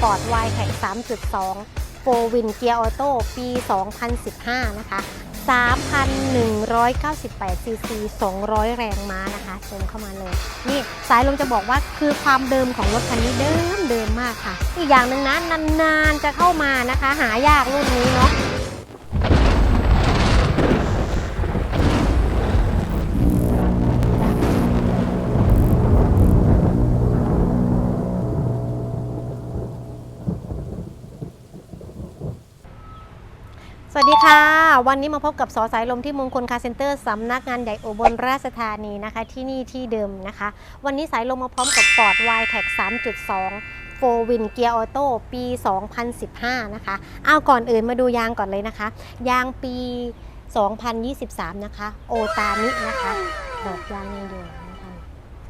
ฟอร์ดวายแข่ง 3.2 4 Win Gear Auto ปี 2015 นะคะ 3,198 ซีซี 200 แรงม้านะคะชมเข้ามาเลย นี่สายลมจะบอกว่าคือความเดิมของรถคันนี้เดิมเดิมมากค่ะ อีกอย่างหนึ่งนะนานๆจะเข้ามานะคะ หายากรุ่นนี้เนาะ สวัสดีค่ะ วันนี้มาพบกับสอสายลมที่มงคลคาร์เซ็นเตอร์สำนักงานใหญ่อุบลราชธานีนะคะ ที่นี่ที่เดิมนะคะ วันนี้สายลมมาพร้อมกับ Ford y t e c 3.2 4 Win Gear Auto ปี 2015 นะคะเอาก่อนอื่นมาดูยางก่อนเลยนะคะ ยางปี 2023 นะคะ โอตามินะคะดอกยางยังอยู่นะคะ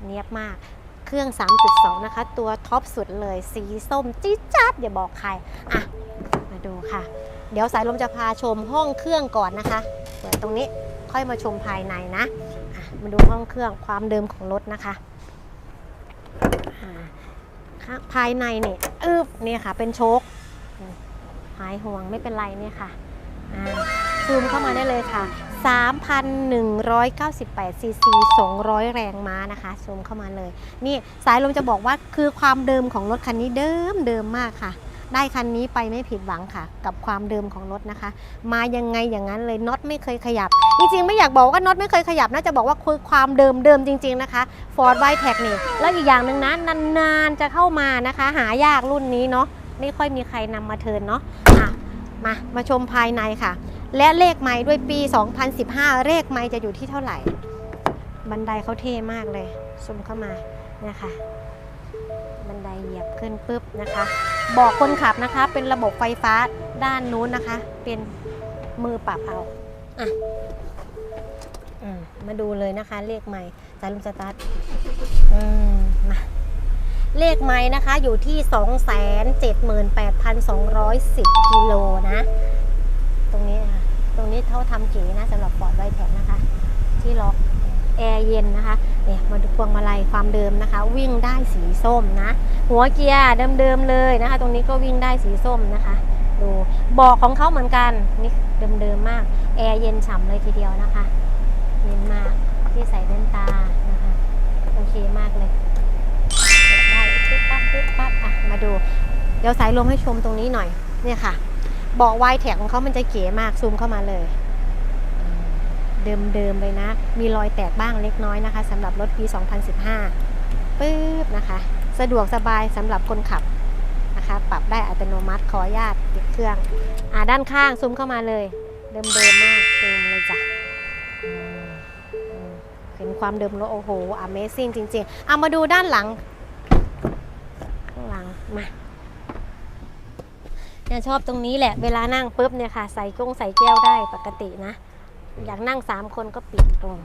เนียบมากเครื่อง 3.2 นะคะ ตัวท็อปสุดเลยสีส้มจี๊ดจ๊าดอย่าบอกใครอะมาดูค่ะ เดี๋ยวสายลมจะพาชมห้องเครื่องก่อนนะคะ เปิดตรงนี้ค่อยมาชมภายในนะะมาดูห้องเครื่องความเดิมของรถนะคะภายในเนี่ยอึบเนี่ยค่ะ เป็นโชคหายห่วงไม่เป็นไรเนี่ยค่ะซูมเข้ามาได้เลยค่ะ 3,198ซีซี200 แรงม้านะคะ ซูมเข้ามาเลย นี่สายลมจะบอกว่าคือความเดิมของรถคันนี้เดิมเดิมมากค่ะ ได้คันนี้ไปไม่ผิดหวังค่ะ กับความเดิมของรถนะคะ มายังไงอย่างนั้นเลยน็อตไม่เคยขยับ จริงๆ ไม่อยากบอกว่าน็อตไม่เคยขยับน่าจะบอกว่าคือความเดิมเดิมจริง ๆนะคะ Ford y t e c นี่แล้วอีกอย่างหนึ่งนะนานๆจะเข้ามานะคะ หายากรุ่นนี้เนาะไม่ค่อยมีใครนำมาเทิร์นเนาะอะมามาชมภายในค่ะ และเลขไม้ด้วยปี 2015 เลขไม้จะอยู่ที่เท่าไหร่ บันไดเขาเท่มากเลยซูมเข้ามาเนี่ยค่ะบันไดเหยียบขึ้นปุ๊บนะคะ บอกคนขับนะคะ เป็นระบบไฟฟ้าด้านนู้นนะคะ เป็นมือปรับเอาอะอืมมาดูเลยนะคะ เลขไม้สายลุมสตาร์ทอืมมาเลขไม้นะคะ อยู่ที่ 278,210 กิโลนะ ตรงนี้ค่ะ ตรงนี้เขาทำเก๋นะสำหรับฟอร์ดไวแท็นะคะ ที่ล็อกแอร์เย็นนะคะ เนี่ยมาดูพวงมาลัยความเดิมนะคะ วิ่งได้สีส้มนะ หัวเกียร์เดิมๆเลยนะคะ ตรงนี้ก็วิ่งได้สีส้มนะคะ ดูเบอกของเขาเหมือนกันนี่เดิมๆมากแอร์เย็นฉ่ำเลยทีเดียวนะคะเย็นมากที่ใส่แว่นตานะคะ โอเคมากเลยได้ปึ๊บปั๊บปึ๊บปั๊บอะมาดู เดี๋ยวสายลมให้ชมตรงนี้หน่อยเนี่ยค่ะเบาะวแท็กของเขามันจะเก๋มากซูมเข้ามาเลย เดิมๆเลยนะ มีรอยแตกบ้างเล็กน้อยนะคะสำหรับรถปี 2015ปึ๊บนะคะ สะดวกสบายสำหรับคนขับนะคะ ปรับได้อัตโนมัติขออนุญาตปิดเครื่องอ่าด้านข้างซูมเข้ามาเลย เดิมๆมากซูมเลยจ้ะเห็นความเดิมรถโอ้โห Amazing จริงๆ เอามาดูด้านหลังข้างหลังมาเนี่ยชอบตรงนี้แหละเวลานั่งปุ๊บเนี่ยค่ะ ใส่กงใส่แก้วได้ปกตินะ อยากนั่งสามคนก็ปิดตรง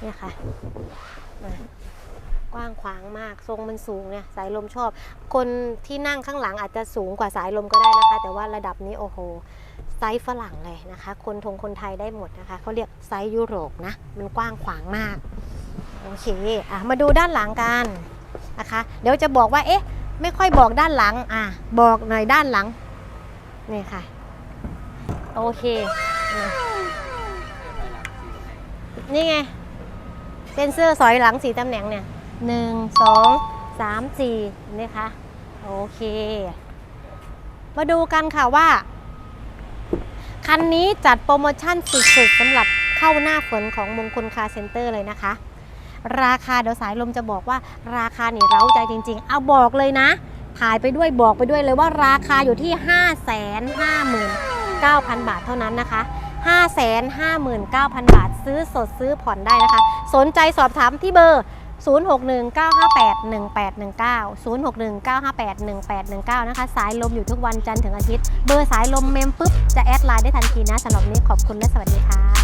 เนี่ยค่ะมากว้างขวางมากทรงมันสูงเนี่ยสายลมชอบ คนที่นั่งข้างหลังอาจจะสูงกว่าสายลมก็ได้นะคะ แต่ว่าระดับนี้โอ้โหไซส์ฝรั่งเลยนะคะ คนทงคนไทยได้หมดนะคะเขาเรียกไซส์ยุโรปนะ มันกว้างขวางมากโอเคอะมาดูด้านหลังกันนะคะ เดี๋ยวจะบอกว่าเอ๊ะ ไม่ค่อยบอกด้านหลังอะบอกหน่อยด้านหลังนี่ค่ะ โอเคอะ นี่ไง เซนเซอร์สอยหลังสีตำแหน่งเนี่ยหนึ่งสองสามสี่นี่คะโอเค มาดูกันค่ะว่า คันนี้จัดโปรโมชั่นสุดๆสำหรับเข้าหน้าฝนของมงคลคาร์เซ็นเตอร์เลยนะคะ ราคาเดี๋ยวสายลมจะบอกว่าราคานี่เร้าใจจริง ๆ เอาบอกเลยนะ ถ่ายไปด้วยบอกไปด้วยเลยว่าราคาอยู่ที่ 5 5 9 0 0 0 บาทเท่านั้นนะคะ 559,000 บาท ซื้อสดซื้อผ่อนได้นะคะ สนใจสอบถามที่เบอร์ 0619581819 0619581819 นะคะ สายลมอยู่ทุกวันจันทร์ถึงอาทิตย์ เบอร์สายลมเมมปุ๊บ จะแอดไลน์ได้ทันทีนะสำหรับนี้ขอบคุณและสวัสดีค่ะ